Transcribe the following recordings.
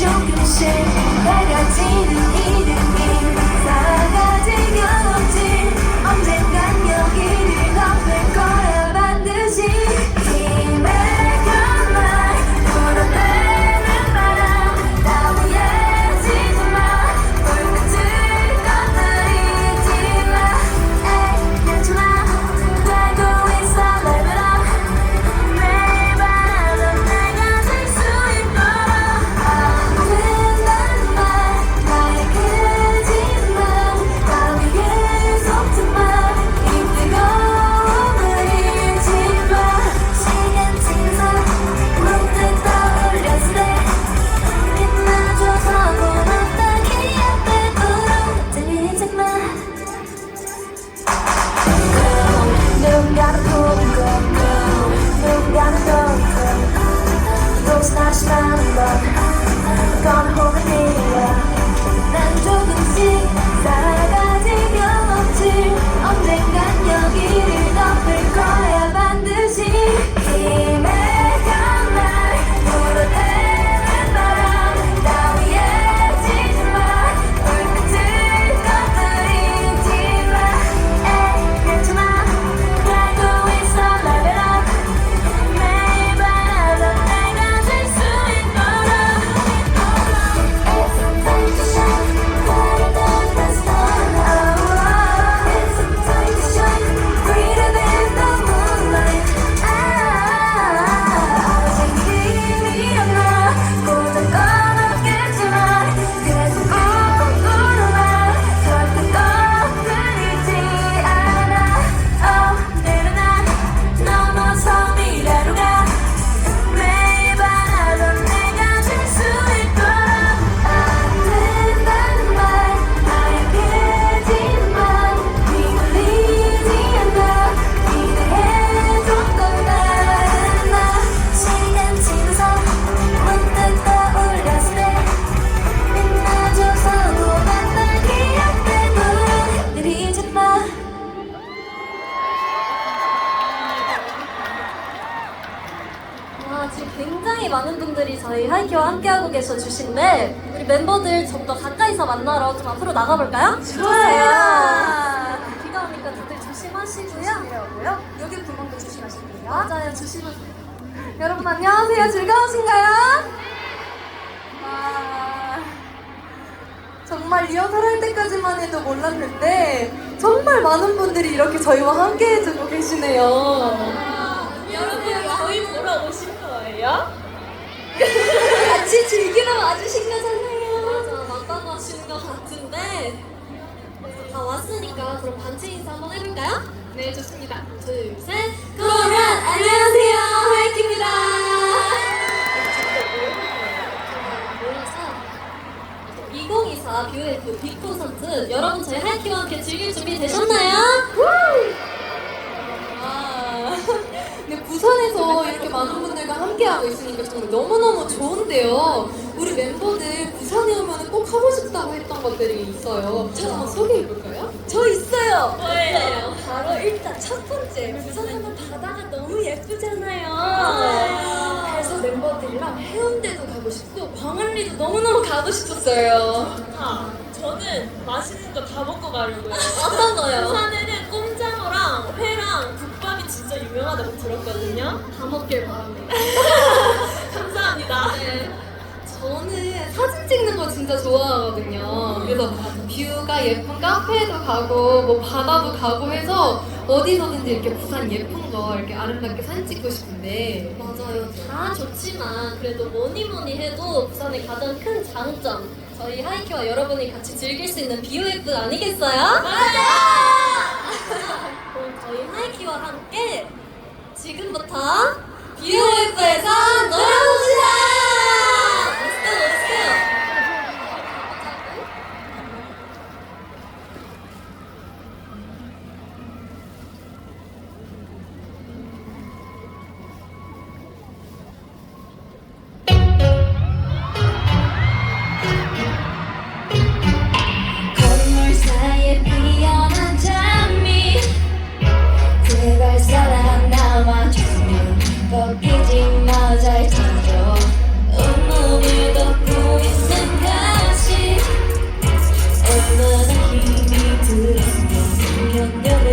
you can say that I didn't 계셔 주신데 우리 멤버들 좀 더 가까이서 만나러 좀 앞으로 나가볼까요? 좋아요. 비가 오니까 다들 조심하시고요. 여기 구멍도 조심하시고요 맞아요, 조심하세요. 여러분 안녕하세요. 즐거우신가요? 와, 정말 리허설 할 때까지만 해도 몰랐는데 정말 많은 분들이 이렇게 저희와 함께 해주고 계시네요. 여러분, 저희 보러 오신 거예요? 같이 즐기러 와주신 거잖아요. 맞아, 맞다고 하시는 것 같은데 다 왔으니까 그럼 단체 인사 한번 해볼까요? 네, 좋습니다. 둘, 셋. 그러면 안녕하세요. 하이키입니다. 모여서 2024 뷰에프 빅 콘서트 여러분 저희 하이키와 함께 즐길 준비 되셨나요? 아, 근데 부산에서 이렇게 많은 분들과 함께하고 있으니까 정말 너무너무 좋은데요. 우리 멤버들 부산에 오면 꼭 하고 싶다고 했던 것들이 있어요. 저 한번 소개해볼까요? 저 있어요. 뭐예요? 바로 일단 첫 번째 부산하면 바다가 너무 예쁘잖아요. 맞아요. 그래서 멤버들이랑 해운대도 가고 싶고 광안리도 너무너무 가고 싶었어요. 아, 저는 맛있는 거 다 먹고 가려고요. 어떤 거요? 부산에는 꼼장어랑 회랑 국밥이 진짜 유명하다고 들었거든요. 다 먹길 바랍니다. 감사합니다. 네. 저는 사진 찍는 거 진짜 좋아하거든요. 그래서 뷰가 예쁜 카페도 가고 뭐 바다도 가고 해서 어디서든지 이렇게 부산 예쁜 거 이렇게 아름답게 사진 찍고 싶은데 맞아요. 다 좋지만 그래도 뭐니 뭐니 해도 부산의 가장 큰 장점 저희 하이키와 여러분이 같이 즐길 수 있는 BOF 아니겠어요? 맞아요. 그럼 저희 하이키와 함께 지금부터 BOF에서 놀아봅시다. 그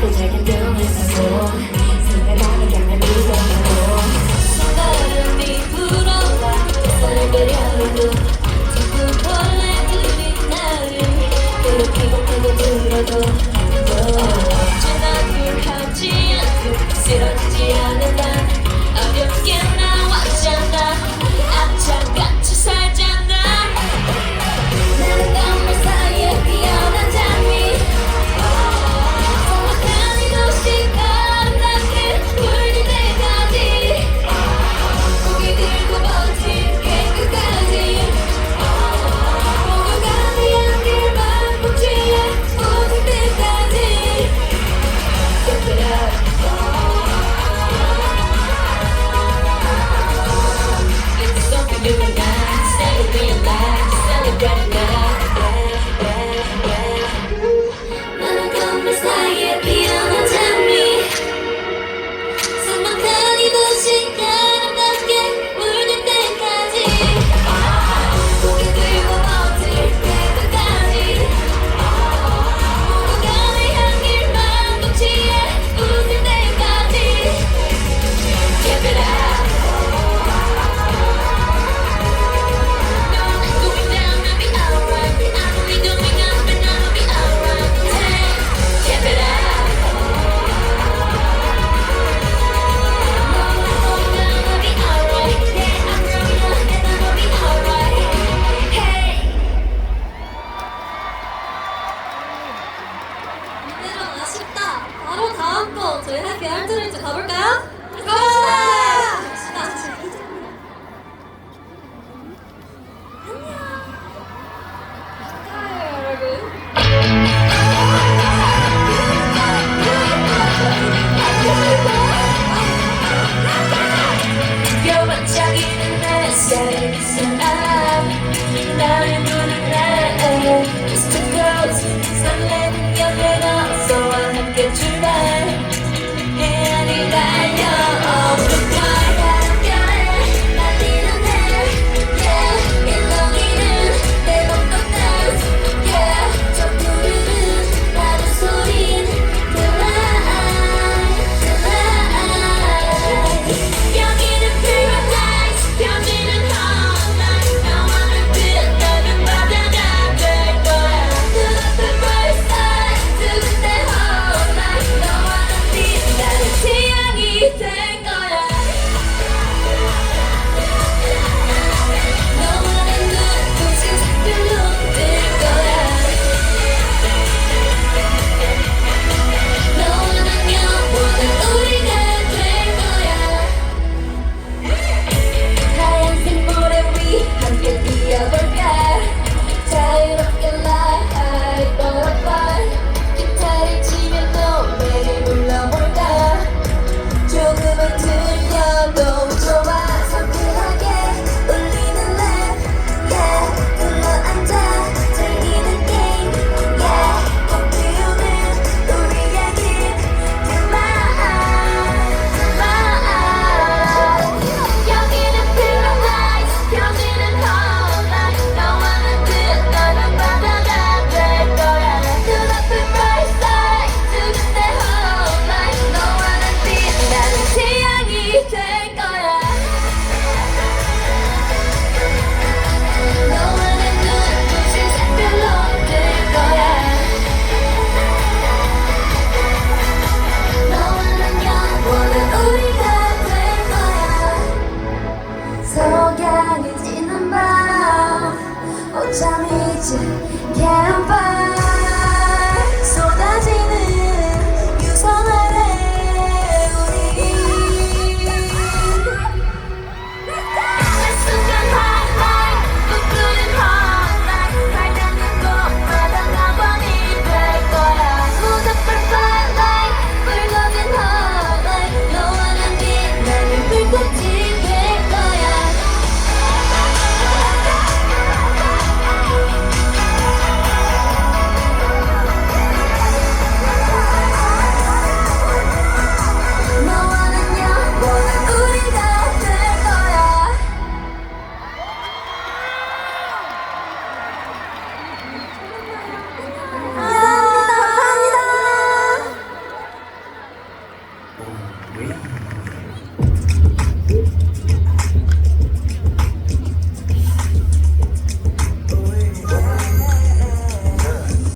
그때그때 작은 꿈을 사고